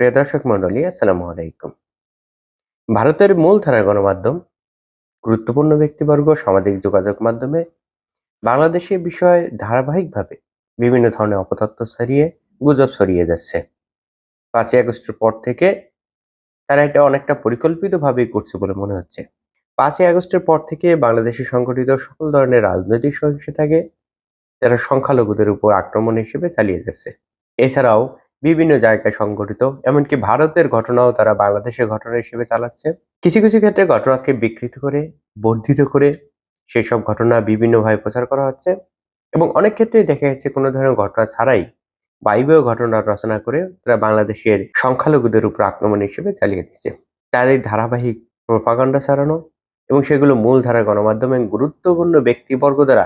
প্রিয় দর্শক মন্ডলী আসসালামু আলাইকুম। ভারতের মূলধারা গণমাধ্যম, গুরুত্বপূর্ণ ব্যক্তিবর্গ, সামাজিক যোগাযোগ মাধ্যমে বাংলাদেশের বিষয়ে ধারাবাহিকভাবে বিভিন্ন ধরনের অপতথ্য ছড়িয়ে, গুজব ছড়িয়ে যাচ্ছে। পাঁচই আগস্টের পর থেকে তারা এটা অনেকটা পরিকল্পিতভাবেই করছে বলে মনে হচ্ছে। পাঁচই আগস্টের পর থেকে বাংলাদেশে সংঘটিত সকল ধরনের রাজনৈতিক সহিংসতাকে তারা সংখ্যালঘুদের উপর আক্রমণ হিসেবে চালিয়ে যাচ্ছে। এছাড়াও বিভিন্ন জায়গায় সংঘটিত। এমনকি ভারতের ঘটনাও তারা বাংলাদেশের ঘটনা হিসেবে চালাচ্ছে। কিছু কিছু ক্ষেত্রে ঘটনাকে বিকৃত করে, বর্ধিত করে সেই সব ঘটনা বিভিন্নভাবে প্রচার করা হচ্ছে। এবং অনেক ক্ষেত্রেই দেখা যাচ্ছে কোনো ধরনের ঘটনা ছাড়াই বাইবেও ঘটনা রচনা করে তারা বাংলাদেশের সংখ্যালঘুদের উপর আক্রমণ হিসেবে চালিয়ে দিচ্ছে। তাদের ধারাবাহিক প্রপাগান্ডা ছাড়ানো এবং সেগুলো মূলধারা গণমাধ্যমে গুরুত্বপূর্ণ ব্যক্তিবর্গ দ্বারা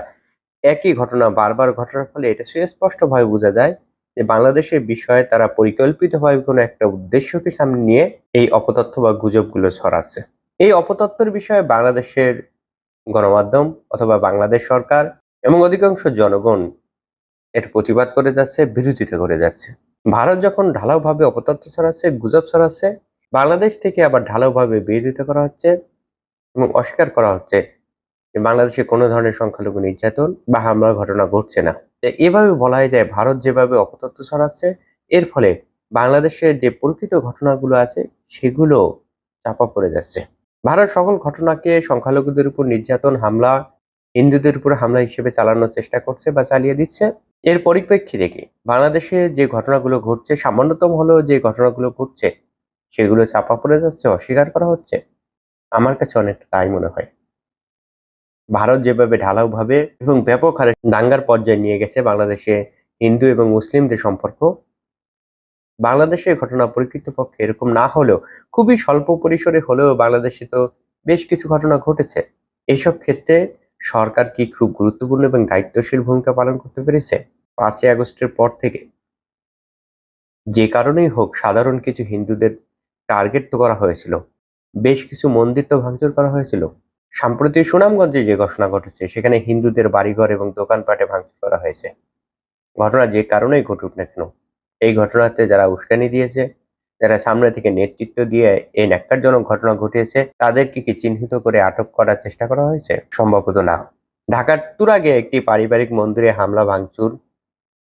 একই ঘটনা বারবার ঘটনার ফলে এটা সুস্পষ্টভাবে বোঝা যায় যে বাংলাদেশের বিষয়ে তারা পরিকল্পিতভাবে কোনো একটা উদ্দেশ্যকে সামনে নিয়ে এই অপতথ্য বা গুজবগুলো ছড়াচ্ছে। এই অপতথ্যের বিষয়ে বাংলাদেশের গণমাধ্যম অথবা বাংলাদেশ সরকার এবং অধিকাংশ জনগণ এর প্রতিবাদ করে যাচ্ছে, বিরোধিতা করে যাচ্ছে। ভারত যখন ঢালাওভাবে অপতথ্য ছড়াচ্ছে, গুজব ছড়াচ্ছে, বাংলাদেশ থেকে আবার ঢালাওভাবে বিরোধিতা করা হচ্ছে এবং অস্বীকার করা হচ্ছে বাংলাদেশে কোনো ধরনের সংখ্যালঘু নির্যাতন বা হামলার ঘটনা ঘটছে না। এভাবে বলাই যায় ভারত যেভাবে অপতথ্য ছড়াচ্ছে, এর ফলে বাংলাদেশের যে প্রকৃত ঘটনাগুলো আছে সেগুলো চাপা পড়ে যাচ্ছে। ভারত সকল ঘটনাকে সংখ্যালঘুদের উপর নির্যাতন, হামলা, হিন্দুদের উপর হামলা হিসেবে চালানোর চেষ্টা করছে বা চালিয়ে দিচ্ছে। এর পরিপ্রেক্ষিতে কি বাংলাদেশে যে ঘটনাগুলো ঘটছে, সামান্যতম হলেও যে ঘটনাগুলো ঘটছে, সেগুলো চাপা পড়ে যাচ্ছে, অস্বীকার করা হচ্ছে। আমার কাছে অনেকটা তাই মনে হয়। ভারত যেভাবে ঢালাওভাবে এবং ব্যাপক হারে দাঙ্গার পর্যায়ে নিয়ে গেছে বাংলাদেশে হিন্দু এবং মুসলিমদের সম্পর্ক, বাংলাদেশের ঘটনা পক্ষে এরকম না হলেও খুবই স্বল্প পরিসরে হলেও বাংলাদেশে তো বেশ কিছু ঘটনা ঘটেছে। এইসব ক্ষেত্রে সরকার কি খুব গুরুত্বপূর্ণ এবং দায়িত্বশীল ভূমিকা পালন করতে পেরেছে? পাঁচই আগস্টের পর থেকে যে কারণেই হোক সাধারণ কিছু হিন্দুদের টার্গেট তো করা হয়েছিল, বেশ কিছু মন্দির তো ভাঙচুর করা হয়েছিল। সাম্প্রতিক সুনামগঞ্জে যে ঘটনা ঘটেছে, সেখানে হিন্দুদের বাড়িঘর এবং দোকানপাটে ভাঙচুর করা হয়েছে। ঘটনা যে কারণেই ঘটুক না কেন, এই ঘটনাতে যারা উস্কানি দিয়েছে, যারা সামনে থেকে নেতৃত্ব দিয়ে এই ন্যাক্কারজনক ঘটনা ঘটিয়েছে, তাদেরকে কি চিহ্নিত করে আটক করার চেষ্টা করা হয়েছে? সম্ভবত না। ঢাকার তুরাগে একটি পারিবারিক মন্দিরে হামলা, ভাঙচুর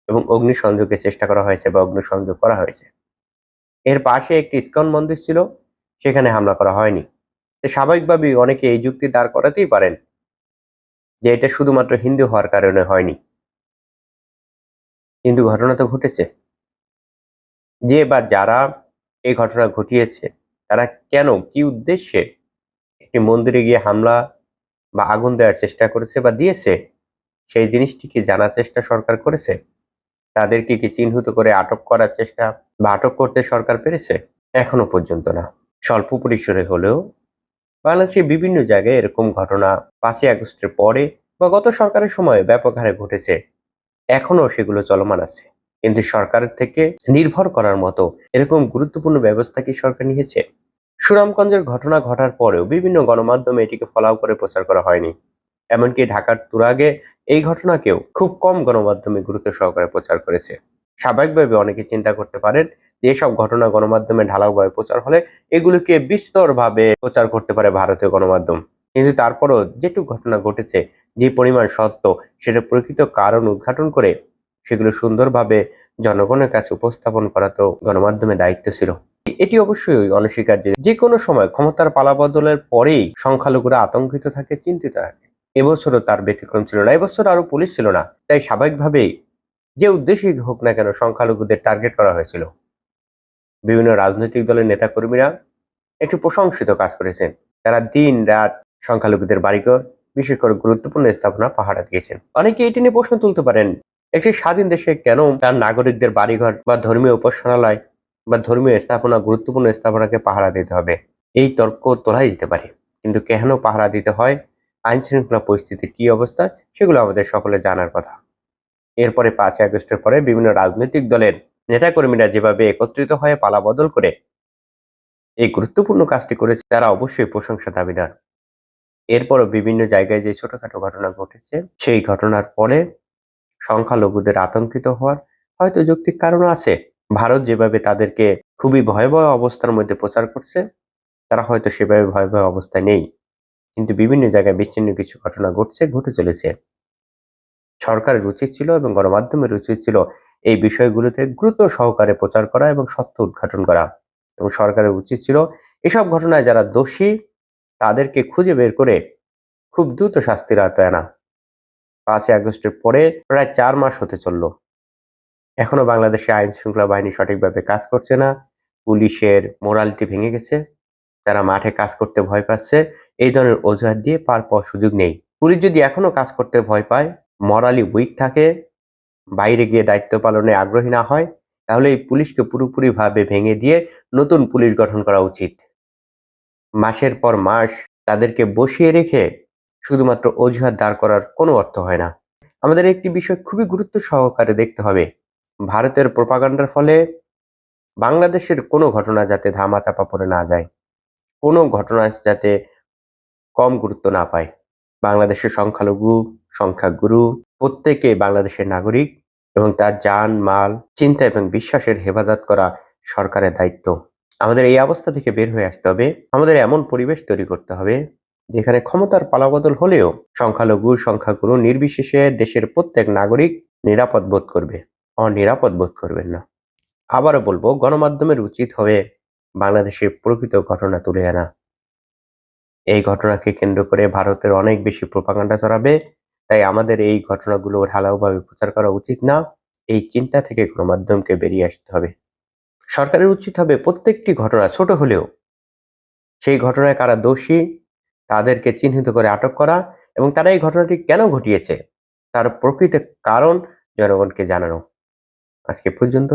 এবং অগ্নিসংযোগের চেষ্টা করা হয়েছে বা অগ্নিসংযোগ করা হয়েছে। এর পাশে একটি ইস্কন মন্দির ছিল, সেখানে হামলা করা হয়নি। স্বাভাবিকভাবেই অনেকে এই যুক্তি দাঁড় করাতেই পারেন যে এটা শুধুমাত্র হিন্দু হওয়ার কারণে হয়নি। কিন্তু ঘটনা তো ঘটেছে। যে বা যারা এই ঘটনা ঘটিয়েছে, তারা কেন, কি উদ্দেশ্যে একটি মন্দিরে গিয়ে হামলা বা আগুন দেওয়ার চেষ্টা করেছে বা দিয়েছে, সেই জিনিসটি কি জানার চেষ্টা সরকার করেছে? তাদেরকে কি চিহ্নিত করে আটক করার চেষ্টা বা আটক করতে সরকার পেরেছে? এখনও পর্যন্ত না। স্বল্প পরিসরে হলেও বাংলাদেশের বিভিন্ন জায়গায় এরকম ঘটনা পাঁচই আগস্টের পরে বা গত সরকারের সময় ব্যাপক হারে ঘটেছে। এখনও সেগুলো চলমান আছে। কিন্তু সরকারের থেকে নির্ভর করার মতো এরকম গুরুত্বপূর্ণ ব্যবস্থা কি সরকার নিয়েছে? সুনামগঞ্জের ঘটনা ঘটার পরেও বিভিন্ন গণমাধ্যমে এটিকে ফলাও করে প্রচার করা হয়নি। এমনকি ঢাকার তুরাগে এই ঘটনাকেও খুব কম গণমাধ্যমে গুরুত্ব সহকারে প্রচার করেছে। স্বাভাবিকভাবে অনেকে চিন্তা করতে পারেন যে সব ঘটনা গণমাধ্যমে ঢালাওভাবে প্রচার হলে এগুলোকে বিস্তরভাবে প্রচার করতে পারে ভারতীয় গণমাধ্যম। কিন্তু তারপরও যেটুকু ঘটনা ঘটেছে, যে পরিমাণ সত্য সেটা প্রকৃত কারণ উদ্ঘাটন করে সেগুলো সুন্দরভাবে জনগণের কাছে উপস্থাপন করা তো গণমাধ্যমের দায়িত্ব ছিল। এটি অবশ্যই অনস্বীকার্য যে কোনো সময় ক্ষমতার পালাবদলের পরেই সংখ্যালঘুরা আতঙ্কিত থাকে, চিন্তিত থাকে। এবছরও তার ব্যতিক্রম ছিল না, এবছর আরও পুলিশ ছিল না। তাই স্বাভাবিকভাবেই যে উদ্দেশ্যই হোক না কেন সংখ্যালঘুদের টার্গেট করা হয়েছিল। বিভিন্ন রাজনৈতিক দলের নেতাকর্মীরা একটি প্রশংসিত কাজ করেছেন। তারা দিন রাত সংখ্যালঘুদের বাড়িঘর, বিশেষ করে গুরুত্বপূর্ণ স্থাপনা, পাহারা দিয়েছেন। অনেকে এটি নিয়ে প্রশ্ন তুলতে পারেন, একটি স্বাধীন দেশে কেন তার নাগরিকদের বাড়িঘর বা ধর্মীয় উপাসনালয় বা ধর্মীয় স্থাপনা, গুরুত্বপূর্ণ স্থাপনাকে পাহারা দিতে হবে? এই তর্ক তোলাই যেতে পারে। কিন্তু কেন পাহারা দিতে হয়? আইন শৃঙ্খলা পরিস্থিতির কি অবস্থা? সেগুলো আমাদের সকলে জানার কথা। এরপরে পাঁচই আগস্টের পরে বিভিন্ন রাজনৈতিক দলের নেতাকর্মীরা যেভাবে একত্রিত হয়ে পালা বদল করে এই গুরুত্বপূর্ণ কাজটি করেছে, তারা অবশ্যই প্রশংসা দাবিদার। এরপরও বিভিন্ন জায়গায় যে ছোটখাটো ঘটনা ঘটেছে, সেই ঘটনার পরে সংখ্যালঘুদের আতঙ্কিত হওয়ার হয়তো যৌক্তিক কারণ আছে। ভারত যেভাবে তাদেরকে খুবই ভয়াবহ অবস্থার মধ্যে প্রচার করছে, তারা হয়তো সেভাবে ভয়াবহ অবস্থায় নেই। কিন্তু বিভিন্ন জায়গায় বিচ্ছিন্ন কিছু ঘটনা ঘটছে, ঘটে চলেছে। সরকারের উচিত ছিল এবং গণমাধ্যমের উচিত ছিল এই বিষয়গুলোতে গুরুত্ব সহকারে প্রচার করা এবং সত্য উদ্ঘাটন করা। এবং সরকারের উচিত ছিল এসব ঘটনায় যারা দোষী, তাদেরকে খুঁজে বের করে খুব দ্রুত শাস্তির আওতায় আনা। পাঁচই আগস্টের পরে প্রায় চার মাস হতে চলল। এখনও বাংলাদেশে আইন শৃঙ্খলা বাহিনী সঠিকভাবে কাজ করছে না। পুলিশের মোরালিটি ভেঙে গেছে। তারা মাঠে কাজ করতে ভয় পাচ্ছে, এই ধরনের অজুহাত দিয়ে পার পাওয়ার সুযোগ নেই। পুলিশ যদি এখনও কাজ করতে ভয় পায় মরালি উইক থাকে, বাইরে গিয়ে দায়িত্ব পালনে আগ্রহী না হয়, তাহলে এই পুলিশকে পুরোপুরিভাবে ভেঙে দিয়ে নতুন পুলিশ গঠন করা উচিত। মাসের পর মাস তাদেরকে বসিয়ে রেখে শুধুমাত্র অজুহাত দাঁড় করার কোনো অর্থ হয় না। আমাদের একটি বিষয় খুবই গুরুত্ব সহকারে দেখতে হবে। ভারতের প্রপাগান্ডার ফলে বাংলাদেশের কোনো ঘটনা যাতে ধামা চাপা পড়ে না যায়, কোনো ঘটনা যাতে কম গুরুত্ব না পায়। বাংলাদেশের সংখ্যালঘু সংখ্যাগুরু প্রত্যেকে বাংলাদেশের নাগরিক এবং তার যান মাল, চিন্তা এবং বিশ্বাসের হেফাজত করা সরকারের দায়িত্ব। আমাদের এই অবস্থা থেকে বের হয়ে আসতে হবে। আমাদের এমন পরিবেশ তৈরি করতে হবে যেখানে ক্ষমতার পালাবদল হলেও সংখ্যালঘু, সংখ্যাগুরু নির্বিশেষে দেশের প্রত্যেক নাগরিক নিরাপদ বোধ করবে। অনিরাপদ বোধ করবেন না। আবারও বলব, গণমাধ্যমের উচিত হবে বাংলাদেশের প্রকৃত ঘটনা তুলে আনা। এই ঘটনাকে কেন্দ্র করে ভারতের অনেক বেশি প্রপাগান্ডা চড়াবে তাই আমাদের এই ঘটনাগুলো ঢালাওভাবে প্রচার করা উচিত না, এই চিন্তা থেকে গণমাধ্যমকে বেরিয়ে আসতে হবে। সরকারের উচিত হবে প্রত্যেকটি ঘটনা ছোট হলেও, সেই ঘটনায় কারা দোষী, তাদেরকে চিহ্নিত করে আটক করা এবং তারা এই ঘটনাটি কেন ঘটিয়েছে, তার প্রকৃত কারণ জনগণকে জানানো। আজকে পর্যন্ত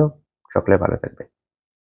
সকলে ভালো থাকবে